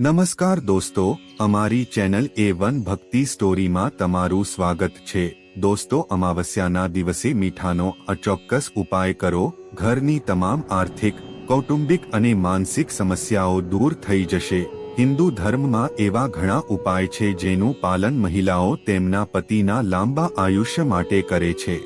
નમસ્કાર દોસ્તો, અમારી ચેનલ એ વન ભક્તિ સ્ટોરીમાં તમારું સ્વાગત છે. દોસ્તો, અમાવસ્યાના દિવસે મીઠાનો અચોક્કસ ઉપાય કરો. ઘરની તમામ આર્થિક, કૌટુંબિક અને માનસિક સમસ્યાઓ દૂર થઈ જશે. હિન્દુ ધર્મમાં એવા ઘણા ઉપાય છે જેનું પાલન મહિલાઓ તેમના પતિના લાંબા આયુષ્ય માટે કરે છે.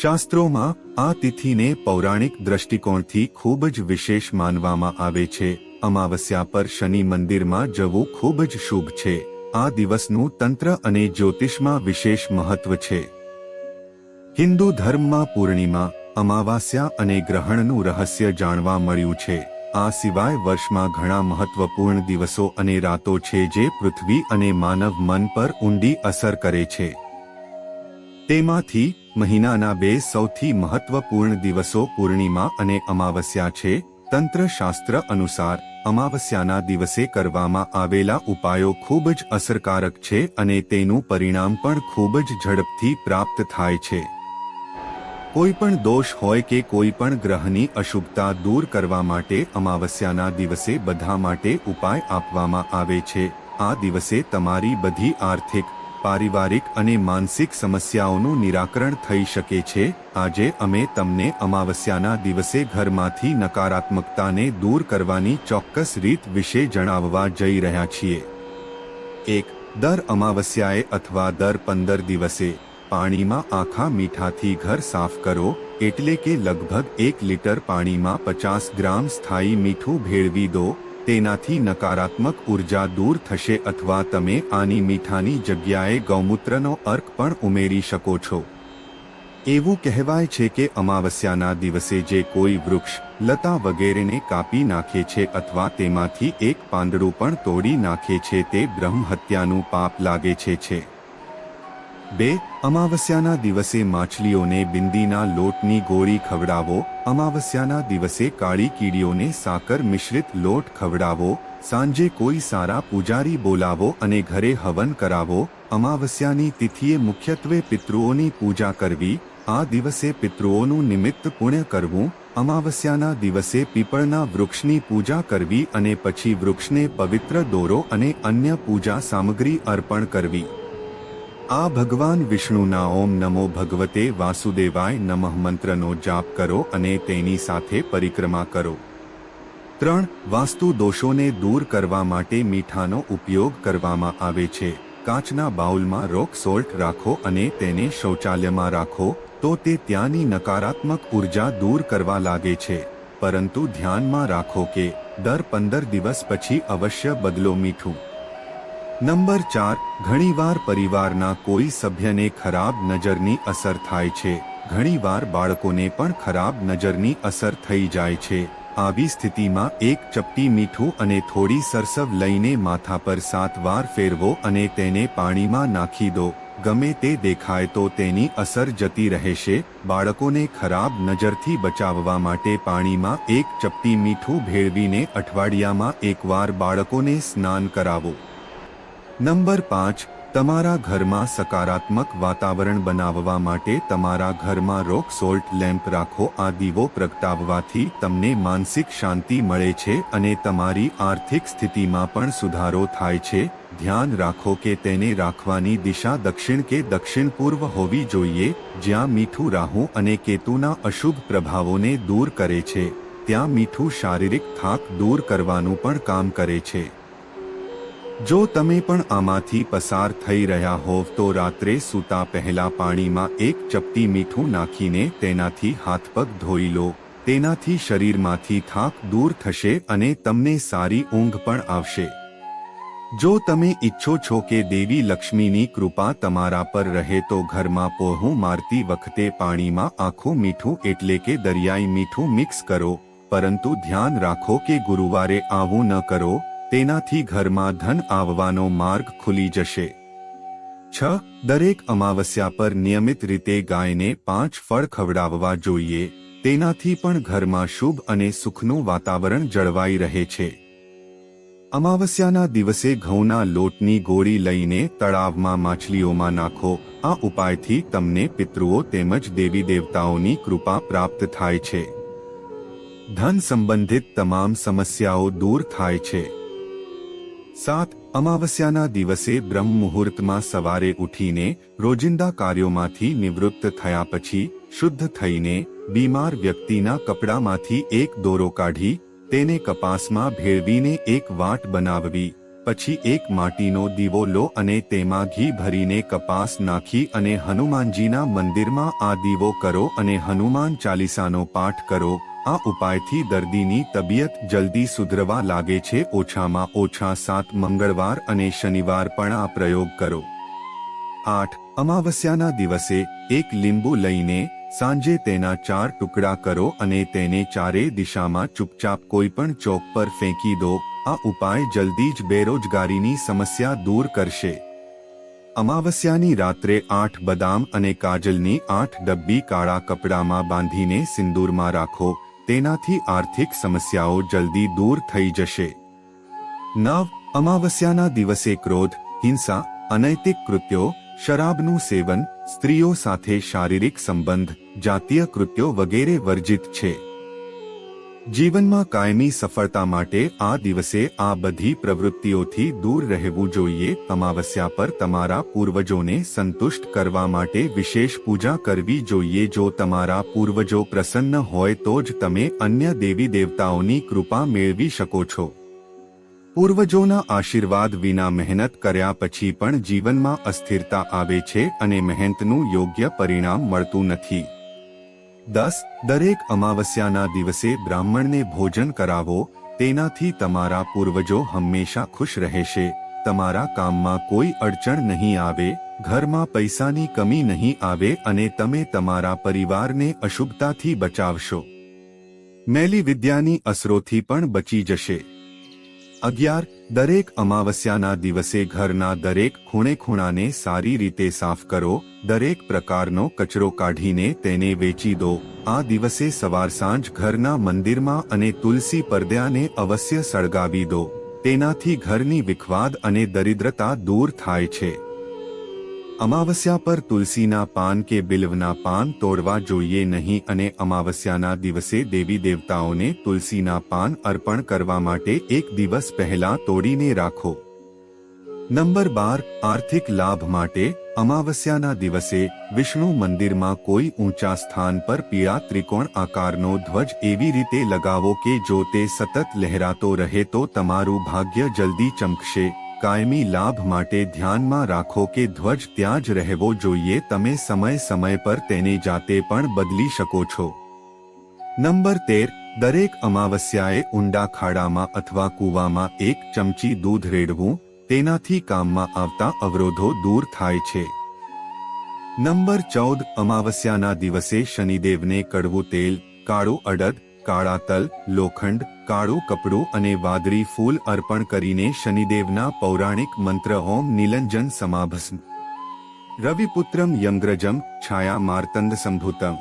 શાસ્ત્રોમાં આ તિથિને પૌરાણિક દ્રષ્ટિકોણથી ખૂબ જ વિશેષ માનવામાં આવે છે. અમાવસ્યા પર શનિ મંદિરમાં જવું ખૂબ જ શુભ છે. આ દિવસનું તંત્ર અને જ્યોતિષમાં વિશેષ મહત્વ છે. હિન્દુ ધર્મમાં પૂર્ણિમા, અમાવાસ્યા અને ગ્રહણનું રહસ્ય જાણવા મળ્યું છે. આ સિવાય વર્ષમાં ઘણા મહત્વપૂર્ણ દિવસો અને રાતો છે જે પૃથ્વી અને માનવ મન પર ઊંડી અસર કરે છે. તેમાંથી મહિનાના બે સૌથી મહત્વપૂર્ણ દિવસો પૂર્ણિમા અને અમાવસ્યા છે. તંત્ર શાસ્ત્ર અનુસાર અમાવસ્યાના દિવસે કરવામાં આવેલા ઉપાયો ખૂબ જ અસરકારક છે અને તેનું પરિણામ પણ ખૂબ જ ઝડપથી પ્રાપ્ત થાય છે. કોઈ પણ દોષ હોય કે કોઈ પણ ગ્રહની અશુભતા દૂર કરવા માટે અમાવસ્યાના દિવસે બધા માટે ઉપાય આપવામાં આવે છે. આ દિવસે તમારી બધી આર્થિક પારિવારિક અને માનસિક સમસ્યાઓનું નિરાકરણ થઈ શકે છે. આજે અમે તમને અમાવસ્યાના દિવસે ઘરમાંથી નકારાત્મકતાને દૂર કરવાની ચોક્કસ રીત વિશે જણાવવા જઈ રહ્યા છીએ. એક, દર અમાવસ્યાએ અથવા દર પંદર દિવસે પાણીમાં આખા મીઠાથી ઘર સાફ કરો, એટલે કે લગભગ એક લીટર પાણીમાં પચાસ ગ્રામ સ્થાયી મીઠું ભેળવી દો તેનાથી નકારાત્મક ઊર્જા દૂર થશે અથવા તમે આની મીઠાની જગ્યાએ ગૌમૂત્રનો અર્ક પણ ઉમેરી શકો છો. એવું કહેવાય છે કે અમાવસ્યાના દિવસે જે કોઈ વૃક્ષ, લતા વગેરેને કાપી નાખે છે અથવા તેમાંથી એક પાંદડું પણ તોડી નાખે છે તે બ્રહ્મ હત્યાનું પાપ લાગે છે છે. બે, અમાવસ્યાના દિવસે માછલીઓને બિંદીના લોટની ગોળી ખવડાવો, અમાવસ્યાના દિવસે કાળી કીડીઓને સાકર મિશ્રિત લોટ ખવડાવો, સાંજે કોઈ સારા પૂજારી બોલાવો અને ઘરે હવન કરાવો, અમાવસ્યાની તિથિએ મુખ્યત્વે પિતૃઓની પૂજા કરવી, આ દિવસે પિતૃઓનું નિમિત્ત પુણ્ય કરવું, અમાવસ્યાના દિવસે પીપળના વૃક્ષની પૂજા કરવી અને પછી વૃક્ષને પવિત્ર દોરો અને અન્ય પૂજા સામગ્રી અર્પણ કરવી. આ ભગવાન વિષ્ણુના ઓમ નમો ભગવતે વાસુદેવાય નમઃ મંત્રનો જાપ કરો અને તેની સાથે પરિક્રમા કરો. ત્રણ, વાસ્તુ દોષોને દૂર કરવા માટે મીઠાનો ઉપયોગ કરવામાં આવે છે. કાચના બાઉલમાં રોક સોલ્ટ રાખો અને તેને શૌચાલયમાં રાખો, તો તે ત્યાંની નકારાત્મક ઊર્જા દૂર કરવા લાગે છે. પરંતુ ધ્યાનમાં રાખો કે, દર પંદર દિવસ પછી અવશ્ય બદલો મીઠું. નંબર ચાર, ઘણીવાર પરિવારના કોઈ સભ્યને ખરાબ નજરની અસર થાય છે. ઘણીવાર બાળકોને પણ ખરાબ નજરની અસર થઈ જાય છે. આવી સ્થિતિમાં એક ચપટી મીઠું અને થોડી સરસવ લઈને માથા પર સાત વાર ફેરવો અને તેને પાણીમાં નાખી દો. ગમે તે દેખાય તો તેની અસર જતી રહેશે. બાળકોને ખરાબ નજરથી બચાવવા માટે પાણીમાં એક ચપટી મીઠું ભેળવીને અઠવાડિયામાં એકવાર બાળકોને સ્નાન કરાવો. નંબર પાંચ, તમારા ઘરમાં સકારાત્મક વાતાવરણ બનાવવા માટે તમારા ઘરમાં રોક સોલ્ટ લેમ્પ રાખો. આ દીવો પ્રગટાવવાથી તમને માનસિક શાંતિ મળે છે અને તમારી આર્થિક સ્થિતિમાં પણ સુધારો થાય છે. ધ્યાન રાખો કે તેને રાખવાની દિશા દક્ષિણ કે દક્ષિણ પૂર્વ હોવી જોઈએ. જ્યાં મીઠું રાહુ અને કેતુના અશુભ પ્રભાવોને દૂર કરે છે, ત્યાં મીઠું શારીરિક થાક દૂર કરવાનું પણ કામ કરે છે. જો તમે પણ આમાંથી પસાર થઈ રહ્યા હોવ તો રાત્રે સૂતા પહેલા પાણીમાં એક ચપટી મીઠું નાખીને તેનાથી હાથ પગ ધોઈ લો. તેનાથી શરીરમાંથી થાક દૂર થશે અને તમને સારી ઊંઘ પણ આવશે. જો તમે ઈચ્છો છો કે દેવી લક્ષ્મીની કૃપા તમારા પર રહે તો ઘરમાં પોહું મારતી વખતે પાણીમાં આખું મીઠું એટલે કે દરિયાઈ મીઠું મિક્સ કરો. પરંતુ ધ્યાન રાખો કે ગુરુવારે આવું ન કરો. તેનાથી ઘરમાં ધન આવવાનો માર્ગ ખુલી જશે. છ, દરેક અમાવસ્યા પર નિયમિત રીતે ગાયને પાંચ ફળ ખવડાવવા જોઈએ. તેનાથી પણ ઘરમાં શુભ અને સુખનું વાતાવરણ જળવાઈ રહે છે. અમાવસ્યાના દિવસે ઘઉંના લોટની ગોળી લઈને તળાવમાં માછલીઓમાં નાખો. આ ઉપાયથી તમને પિતૃઓ તેમજ દેવી દેવતાઓની કૃપા પ્રાપ્ત થાય છે. ધન સંબંધિત તમામ સમસ્યાઓ દૂર થાય છે. સાત અમાવસ્યાના દિવસે બ્રહ્મ મુહૂર્તમાં સવારે ઉઠીને રોજિંદા કાર્યોમાંથી નિવૃત્ત થયા પછી શુદ્ધ થઈને બીમાર વ્યક્તિના કપડામાંથી એક દોરો કાઢી તેને કપાસમાં ભેળવીને એક વાટ બનાવવી, પછી એક માટીનો દીવો લો અને તેમાં ઘી ભરીને કપાસ નાખી અને હનુમાનજીના મંદિરમાં આ દીવો કરો અને હનુમાન ચાલીસાનો પાઠ કરો. આ ઉપાયથી દર્દીની તબિયત જલ્દી સુધરવા લાગે છે. ઓછામાં ઓછા સાત મંગળવાર અને શનિવાર પણ આ પ્રયોગ કરો. આઠ. અમાવસ્યાના દિવસે એક લીંબુ લઈને સાંજે તેના ચાર ટુકડા કરો અને તેને ચારે દિશામાં ચૂપચાપ કોઈ પણ ચોક પર ફેંકી દો. આ ઉપાય જલ્દી જ બેરોજગારીની સમસ્યા દૂર કરશે. અમાવસ્યાની રાત્રે આઠ બદામ અને કાજલની આઠ ડબ્બી કાળા કપડામાં બાંધીને સિંદૂરમાં રાખો. તેનાથી આર્થિક સમસ્યાઓ જલ્દી દૂર થઈ જશે. નવ, અમાવસ્યાના દિવસે ક્રોધ, હિંસા, અનૈતિક કૃત્યો, શરાબનું સેવન, સ્ત્રીઓ સાથે શારીરિક સંબંધ, જાતીય કૃત્યો વગેરે વર્જિત છે. જીવનમાં કાયમી સફળતા માટે આ દિવસે આ બધી પ્રવૃત્તિઓથી દૂર રહેવું જોઈએ. અમાવસ્યા પર તમારા પૂર્વજોને સંતુષ્ટ કરવા માટે વિશેષ પૂજા કરવી જોઈએ. જો તમારા પૂર્વજો પ્રસન્ન હોય તો જ તમે અન્ય દેવી દેવતાઓની કૃપા મેળવી શકો છો. પૂર્વજોના આશીર્વાદ વિના મહેનત કર્યા પછી પણ જીવનમાં અસ્થિરતા આવે છે અને મહેનતનું યોગ્ય પરિણામ મળતું નથી. દસ, દરેક અમાવસ્યાના દિવસે બ્રાહ્મણને ભોજન કરાવો, તેનાથી તમારા પૂર્વજો હંમેશા ખુશ રહેશે. તમારા કામમાં કોઈ અડચણ નહીં આવે, ઘરમાં પૈસાની કમી નહીં આવે અને તમે તમારા પરિવારને અશુભતાથી બચાવશો. મેલી વિદ્યાની અસરોથી પણ બચી જશે. અગિયાર, દરેક અમાવસ્યાના દિવસે ઘરના દરેક ખૂણે ખૂણાને સારી રીતે સાફ કરો, દરેક પ્રકારનો કચરો કાઢીને તેને વેચી દો. આ દિવસે સવાર સાંજ ઘરના મંદિરમાં અને તુલસી પરદ્યાને અવશ્ય સળગાવી દો. તેનાથી ઘરની વિખવાદ અને દરિદ્રતા દૂર થાય છે. અમાવસ્યા પર તુલસીના પાન કે બિલ્વના પાન તોડવા જોઈએ નહીં અને અમાવસ્યાના દિવસે દેવી દેવતાઓને તુલસીના પાન અર્પણ કરવા માટે એક દિવસ પહેલા તોડીને રાખો. નંબર બાર, આર્થિક લાભ માટે અમાવસ્યાના દિવસે વિષ્ણુ મંદિરમાં કોઈ ઊંચા સ્થાન પર પીળા ત્રિકોણ આકારનો ધ્વજ એવી રીતે લગાવો કે જો તે સતત લહેરાતો રહે તો તમારું ભાગ્ય જલ્દી ચમકશે. કાયમી લાભ માટે ધ્યાનમાં રાખો કે ધ્વજ ત્યાં જ રહેવો જોઈએ. તમે સમય સમય પર તેને જાતે પણ બદલી શકો છો. નંબર તેર, દરેક અમાવસ્યાએ ઊંડા ખાડામાં અથવા કૂવામાં એક ચમચી દૂધ રેડવું, તેનાથી કામમાં આવતા અવરોધો દૂર થાય છે. નંબર ચૌદ, અમાવસ્યાના દિવસે શનિદેવને કડવું તેલ, કાળું અડદ કાળા તલ, લોખંડ, કાળું કપડું અને વાદળી ફૂલ અર્પણ કરીને શનિદેવના પૌરાણિક મંત્ર હોમ નીલંજન સમાભસ્મ. રવિપુત્રમ યંગ્રજમ છાયા માર્તંદ સંભૂતમ.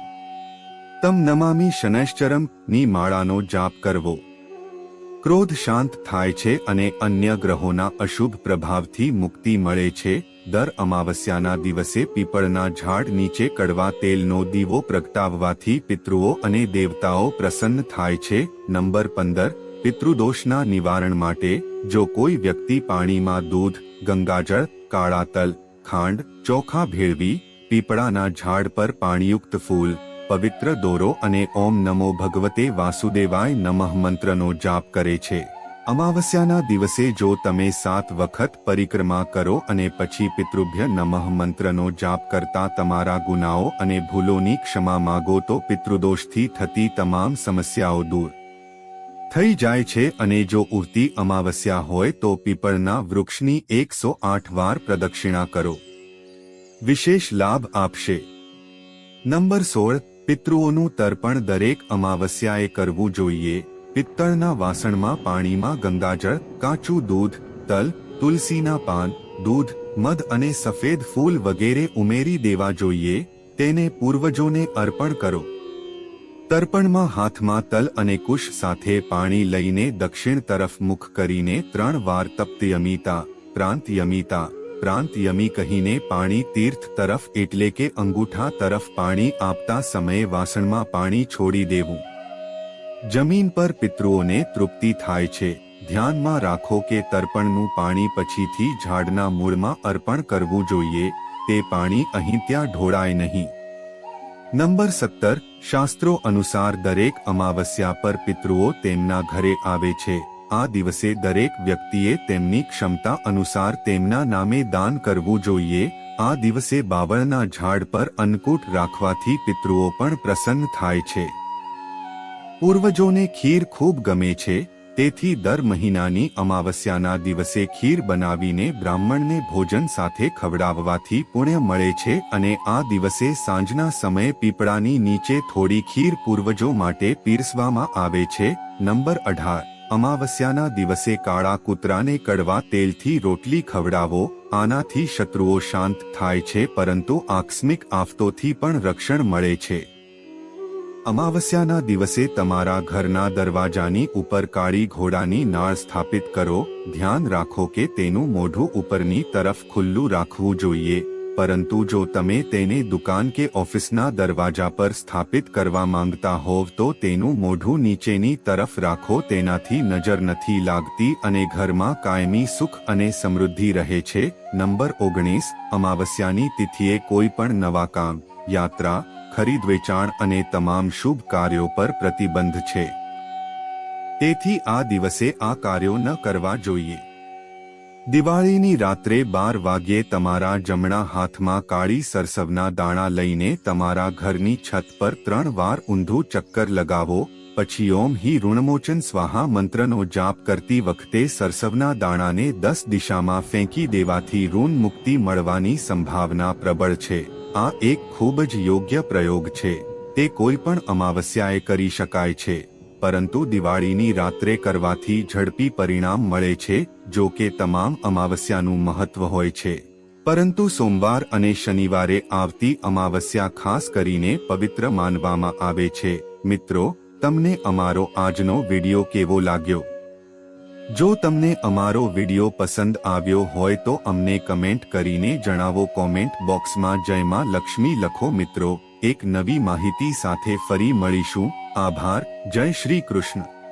તમ નમામી શનૈશ્ચરમ, ની માળાનો જાપ કરવો. ક્રોધ શાંત થાય છે અને અન્ય ગ્રહોના અશુભ પ્રભાવથી મુક્તિ મળે છે. દર અમાવસ્યાના દિવસે પીપળના ઝાડ નીચે કડવા તેલનો દીવો પ્રગટાવવાથી પિતૃઓ અને દેવતાઓ પ્રસન્ન થાય છે. નંબર પંદર, પિતૃદોષના નિવારણ માટે જો કોઈ વ્યક્તિ પાણીમાં દૂધ, ગંગાજળ, કાળા તલ, ખાંડ, ચોખા ભેળવી, પીપળાના ઝાડ પર પાણીયુક્ત ફૂલ પવિત્ર દોરો અને ઓમ નમો ભગવતે વાસુદેવાય નમઃ મંત્રનો જાપ કરે છે. અમાવસ્યાના દિવસે જો તમે સાત વખત પરિક્રમા કરો અને પછી પિતૃભ્ય નમઃ મંત્રનો જાપ કરતા તમારા ગુનાઓ અને ભૂલોની ક્ષમા માગો તો પિતૃદોષથી થતી તમામ સમસ્યાઓ દૂર થઈ જાય છે અને જો ઉગતી અમાવસ્યા હોય તો પીપળના વૃક્ષની એકસો આઠ વાર પ્રદક્ષિણા કરો. વિશેષ લાભ આપશે. નંબર સોળ પિતૃઓનું તર્પણ દરેક અમાવસ્યાએ કરવું જોઈએ. પિત્તળના વાસણમાં પાણીમાં ગંગાજળ, કાચું દૂધ, તલ, તુલસીના પાન, દૂધ, મધ અને સફેદ ફૂલ વગેરે ઉમેરી દેવા જોઈએ. તેને પૂર્વજોને અર્પણ કરો. તર્પણમાં હાથમાં તલ અને કુશ સાથે પાણી લઈને દક્ષિણ તરફ મુખ કરીને ત્રણ વાર તપ્ત યમિતા, પ્રાંત યમિતા પ્રાંત યમી કહીને પાણી તીર્થ તરફ એટલે કે અંગૂઠા તરફ પાણી આપતા સમયે વાસણમાં પાણી છોડી દેવું. જમીન પર પિતૃઓને તૃપ્તિ થાય છે. ધ્યાનમાં રાખો કે તર્પણનું પાણી પછીથી ઝાડના મૂળમાં અર્પણ કરવું જોઈએ. તે પાણી અહીં ત્યાં ઢોળાય નહીં. નંબર સત્તર. શાસ્ત્રો અનુસાર દરેક અમાવસ્યા પર પિતૃઓ તેમના ઘરે આવે છે. આ દિવસે દરેક વ્યક્તિએ તેમની ક્ષમતા અનુસાર તેમના નામે દાન કરવું જોઈએ. આ દિવસે બાવળના ઝાડ પર અન્નકૂટ રાખવાથી પિતૃઓ પણ પ્રસન્ન થાય છે. પૂર્વજોને ખીર ખૂબ ગમે છે, તેથી દર મહિનાની અમાવસ્યાના દિવસે ખીર બનાવીને બ્રાહ્મણને ભોજન સાથે ખવડાવવાથી પુણ્ય મળે છે અને આ દિવસે સાંજના સમયે પીપળાની નીચે થોડી ખીર પૂર્વજો માટે પીરસવામાં આવે છે. નંબર અઢાર. અમાવસ્યાના દિવસે કાળા કૂતરાને કડવા તેલથી રોટલી ખવડાવો, આનાથી શત્રુઓ શાંત થાય છે પરંતુ આકસ્મિક આફતોથી પણ રક્ષણ મળે છે. અમાવસ્યાના દિવસે તમારા ઘરના દરવાજાની ઉપર કાળી ઘોડાની નાળ સ્થાપિત કરો, ધ્યાન રાખો કે તેનું મોઢું ઉપરની તરફ ખુલ્લું રાખવું જોઈએ. પરંતુ જો તમે તેને દુકાન કે ઓફિસના દરવાજા પર સ્થાપિત કરવા માંગતા હોવ તો તેનું મોઢું નીચેની તરફ રાખો, તેનાથી નજર નથી લાગતી અને ઘરમાં કાયમી સુખ અને સમૃદ્ધિ રહે છે. નંબર ઓગણીસ, અમાવસ્યાની તિથિએ કોઈ પણ નવા કામ, યાત્રા, ખરીદ વેચાણ અને તમામ શુભ કાર્યો પર પ્રતિબંધ છે. તેથી આ દિવસે આ કાર્યો ન કરવા જોઈએ. દિવાળીની રાત્રે બાર વાગ્યે તમારા જમણા હાથમાં કાળી સરસવના દાણા લઈને તમારા ઘરની છત પર ત્રણ વાર ઊંધું ચક્કર લગાવો, પછી ઓમ હિ ઋણમોચન સ્વાહા મંત્રનો જાપ કરતી વખતે સરસવના દાણાને દસ દિશામાં ફેંકી દેવાથી ઋણ મુક્તિ મળવાની સંભાવના પ્રબળ છે. આ એક ખૂબ જ યોગ્ય પ્રયોગ છે. તે કોઈ પણ અમાવસ્યાએ કરી શકાય છે. પરંતુ દિવાળીની રાત્રે કરવાથી ઝડપી પરિણામ મળે છે, જો કે તમામ અમાવસ્યાનું મહત્વ હોય છે. પરંતુ સોમવાર અને શનિવારે આવતી અમાવસ્યા ખાસ કરીને પવિત્ર માનવામાં આવે છે. મિત્રો, તમને અમારો આજનો વિડિયો કેવો લાગ્યો? જો તમને અમારો વિડિયો પસંદ આવ્યો હોય તો અમને કમેન્ટ કરીને જણાવો. કોમેન્ટ બોક્સમાં જયમાં લક્ષ્મી લખો. મિત્રો, એક નવી માહિતી સાથે ફરી મળીશું. આભાર. જય શ્રી કૃષ્ણ.